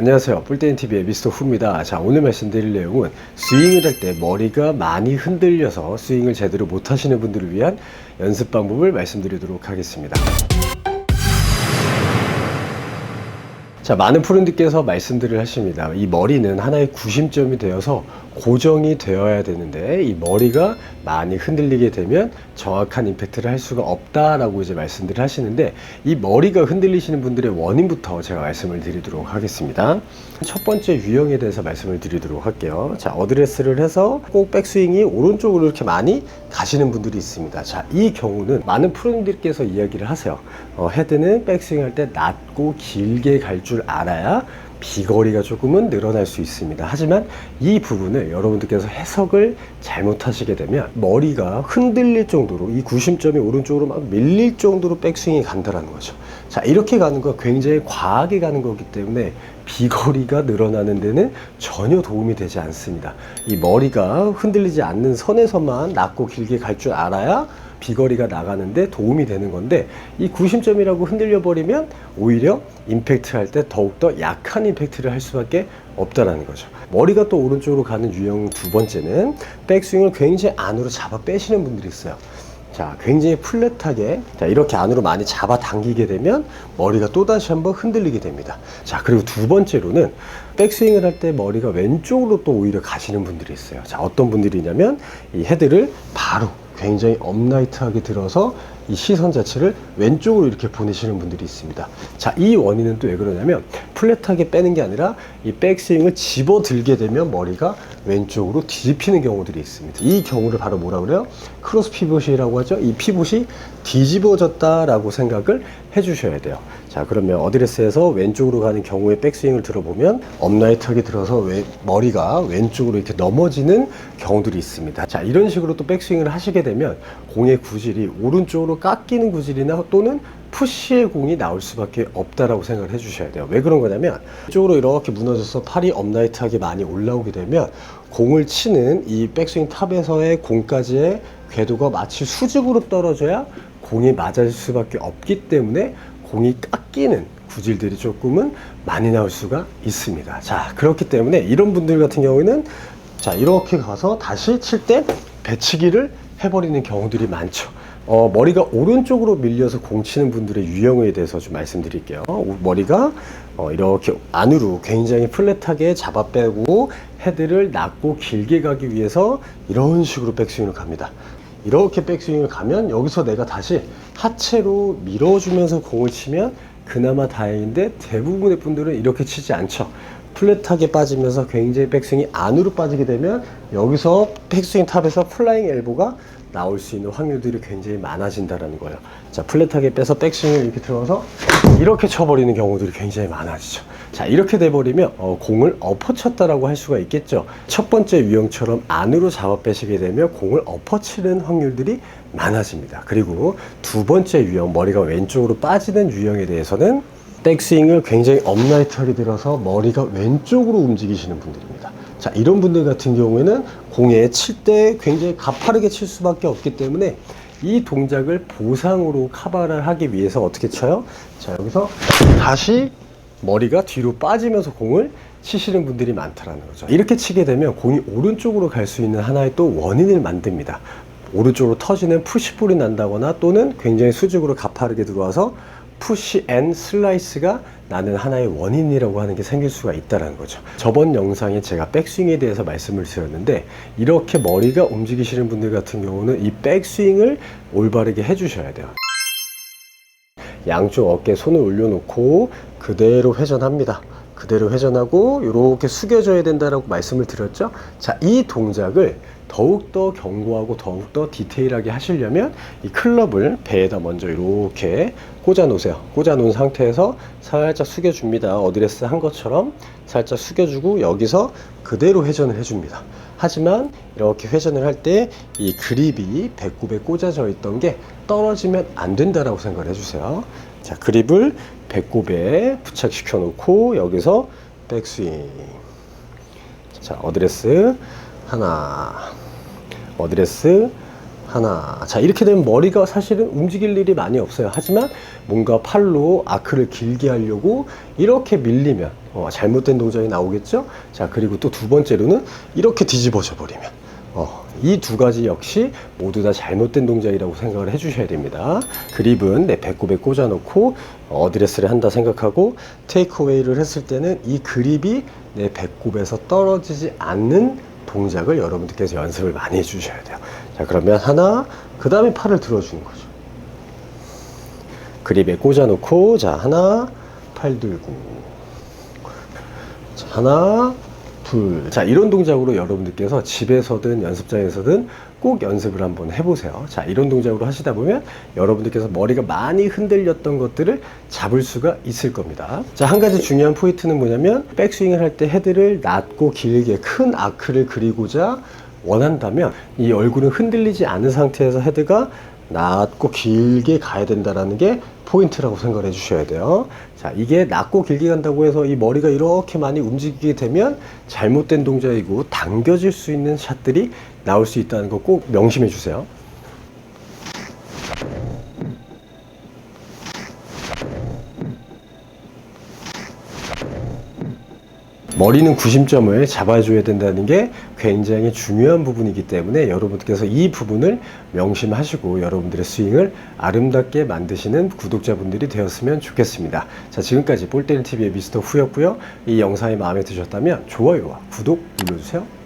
안녕하세요. 뿔테인TV의 미스터 후입니다. 자, 오늘 말씀드릴 내용은 스윙을 할 때 머리가 많이 흔들려서 스윙을 제대로 못 하시는 분들을 위한 연습 방법을 말씀드리도록 하겠습니다. 자, 많은 프로님들께서 말씀들을 하십니다. 이 머리는 하나의 구심점이 되어서 고정이 되어야 되는데 이 머리가 많이 흔들리게 되면 정확한 임팩트를 할 수가 없다라고 이제 말씀들을 하시는데 이 머리가 흔들리시는 분들의 원인부터 제가 말씀을 드리도록 하겠습니다. 첫 번째 유형에 대해서 말씀을 드리도록 할게요. 자, 어드레스를 해서 꼭 백스윙이 오른쪽으로 이렇게 많이 가시는 분들이 있습니다. 자, 이 경우는 많은 프로님들께서 이야기를 하세요. 어, 헤드는 백스윙 할 때 낮 고 길게 갈 줄 알아야 비거리가 조금은 늘어날 수 있습니다. 하지만 이 부분을 여러분들께서 해석을 잘못하시게 되면 머리가 흔들릴 정도로 이 구심점이 오른쪽으로 막 밀릴 정도로 백스윙이 간다라는 거죠. 자, 이렇게 가는 건 굉장히 과하게 가는 거기 때문에 비거리가 늘어나는 데는 전혀 도움이 되지 않습니다. 이 머리가 흔들리지 않는 선에서만 낮고 길게 갈 줄 알아야 비거리가 나가는데 도움이 되는 건데 이 구심점이라고 흔들려 버리면 오히려 임팩트 할 때 더욱더 약한 임팩트를 할 수밖에 없다라는 거죠. 머리가 또 오른쪽으로 가는 유형 두 번째는 백스윙을 굉장히 안으로 잡아 빼시는 분들이 있어요. 자, 굉장히 플랫하게 자, 이렇게 안으로 많이 잡아 당기게 되면 머리가 또다시 한번 흔들리게 됩니다. 자, 그리고 두 번째로는 백스윙을 할 때 머리가 왼쪽으로 또 오히려 가시는 분들이 있어요. 자, 어떤 분들이냐면 이 헤드를 바로 굉장히 업라이트하게 들어서 이 시선 자체를 왼쪽으로 이렇게 보내시는 분들이 있습니다. 자, 이 원인은 또 왜 그러냐면 플랫하게 빼는 게 아니라 이 백스윙을 집어 들게 되면 머리가 왼쪽으로 뒤집히는 경우들이 있습니다. 이 경우를 바로 뭐라 그래요? 크로스 피봇이라고 하죠. 이 피봇이 뒤집어졌다라고 생각을 해 주셔야 돼요. 자, 그러면 어드레스에서 왼쪽으로 가는 경우에 백스윙을 들어보면 업라이트하게 들어서 왜- 머리가 왼쪽으로 이렇게 넘어지는 경우들이 있습니다. 자, 이런 식으로 또 백스윙을 하시게 되면 공의 구질이 오른쪽으로 깎이는 구질이나 또는 푸시의 공이 나올 수밖에 없다라고 생각을 해주셔야 돼요. 왜 그런 거냐면 이쪽으로 이렇게 무너져서 팔이 업라이트하게 많이 올라오게 되면 공을 치는 이 백스윙 탑에서의 공까지의 궤도가 마치 수직으로 떨어져야 공이 맞을 수밖에 없기 때문에 공이 깎이는 구질들이 조금은 많이 나올 수가 있습니다. 자, 그렇기 때문에 이런 분들 같은 경우에는 자, 이렇게 가서 다시 칠 때 배치기를 해버리는 경우들이 많죠. 어, 머리가 오른쪽으로 밀려서 공 치는 분들의 유형에 대해서 좀 말씀드릴게요. 어, 머리가 어, 이렇게 안으로 굉장히 플랫하게 잡아 빼고 헤드를 낮고 길게 가기 위해서 이런 식으로 백스윙을 갑니다. 이렇게 백스윙을 가면 여기서 내가 다시 하체로 밀어주면서 공을 치면 그나마 다행인데 대부분의 분들은 이렇게 치지 않죠. 플랫하게 빠지면서 굉장히 백스윙이 안으로 빠지게 되면 여기서 백스윙 탑에서 플라잉 엘보가 나올 수 있는 확률들이 굉장히 많아진다는 거예요. 자, 플랫하게 빼서 백스윙을 이렇게 들어서 이렇게 쳐버리는 경우들이 굉장히 많아지죠. 자, 이렇게 돼버리면 어, 공을 엎어쳤다라고 할 수가 있겠죠. 첫 번째 유형처럼 안으로 잡아 빼시게 되면 공을 엎어치는 확률들이 많아집니다. 그리고 두 번째 유형, 머리가 왼쪽으로 빠지는 유형에 대해서는 백스윙을 굉장히 업라이트하게 들어서 머리가 왼쪽으로 움직이시는 분들입니다. 자, 이런 분들 같은 경우에는 공에 칠 때 굉장히 가파르게 칠 수밖에 없기 때문에 이 동작을 보상으로 커버를 하기 위해서 어떻게 쳐요? 자, 여기서 다시 머리가 뒤로 빠지면서 공을 치시는 분들이 많다라는 거죠. 이렇게 치게 되면 공이 오른쪽으로 갈 수 있는 하나의 또 원인을 만듭니다. 오른쪽으로 터지는 푸시볼이 난다거나 또는 굉장히 수직으로 가파르게 들어와서 푸시 앤 슬라이스가 나는 하나의 원인이라고 하는 게 생길 수가 있다는 거죠. 저번 영상에 제가 백스윙에 대해서 말씀을 드렸는데 이렇게 머리가 움직이시는 분들 같은 경우는 이 백스윙을 올바르게 해주셔야 돼요. 양쪽 어깨에 손을 올려놓고 그대로 회전합니다. 그대로 회전하고 이렇게 숙여줘야 된다라고 말씀을 드렸죠. 자, 이 동작을 더욱더 견고하고 더욱더 디테일하게 하시려면 이 클럽을 배에다 먼저 이렇게 꽂아 놓으세요. 꽂아 놓은 상태에서 살짝 숙여줍니다. 어드레스 한 것처럼 살짝 숙여주고 여기서 그대로 회전을 해줍니다. 하지만 이렇게 회전을 할 때 이 그립이 배꼽에 꽂아져 있던 게 떨어지면 안 된다라고 생각을 해주세요. 자, 그립을 배꼽에 부착시켜 놓고 여기서 백스윙. 자, 어드레스 하나, 어드레스 하나. 자, 이렇게 되면 머리가 사실은 움직일 일이 많이 없어요. 하지만 뭔가 팔로 아크를 길게 하려고 이렇게 밀리면 어, 잘못된 동작이 나오겠죠? 자, 그리고 또 두 번째로는 이렇게 뒤집어져 버리면 어, 이 두 가지 역시 모두 다 잘못된 동작이라고 생각을 해주셔야 됩니다. 그립은 내 배꼽에 꽂아놓고 어드레스를 한다 생각하고 테이크어웨이를 했을 때는 이 그립이 내 배꼽에서 떨어지지 않는 동작을 여러분들께서 연습을 많이 해주셔야 돼요. 자, 그러면 하나, 그 다음에 팔을 들어주는 거죠. 그립에 꽂아놓고, 자, 하나, 팔 들고, 자, 하나, 둘. 자, 이런 동작으로 여러분들께서 집에서든 연습장에서든 꼭 연습을 한번 해보세요. 자, 이런 동작으로 하시다 보면 여러분들께서 머리가 많이 흔들렸던 것들을 잡을 수가 있을 겁니다. 자, 한 가지 중요한 포인트는 뭐냐면 백스윙을 할 때 헤드를 낮고 길게 큰 아크를 그리고자 원한다면 이 얼굴은 흔들리지 않은 상태에서 헤드가 낮고 길게 가야 된다라는 게 포인트라고 생각을 해 주셔야 돼요. 자, 이게 낮고 길게 간다고 해서 이 머리가 이렇게 많이 움직이게 되면 잘못된 동작이고 당겨질 수 있는 샷들이 나올 수 있다는 거 꼭 명심해 주세요. 머리는 구심점을 잡아줘야 된다는 게 굉장히 중요한 부분이기 때문에 여러분께서 이 부분을 명심하시고 여러분들의 스윙을 아름답게 만드시는 구독자분들이 되었으면 좋겠습니다. 자, 지금까지 볼때리TV의 미스터 후였고요. 이 영상이 마음에 드셨다면 좋아요와 구독 눌러주세요.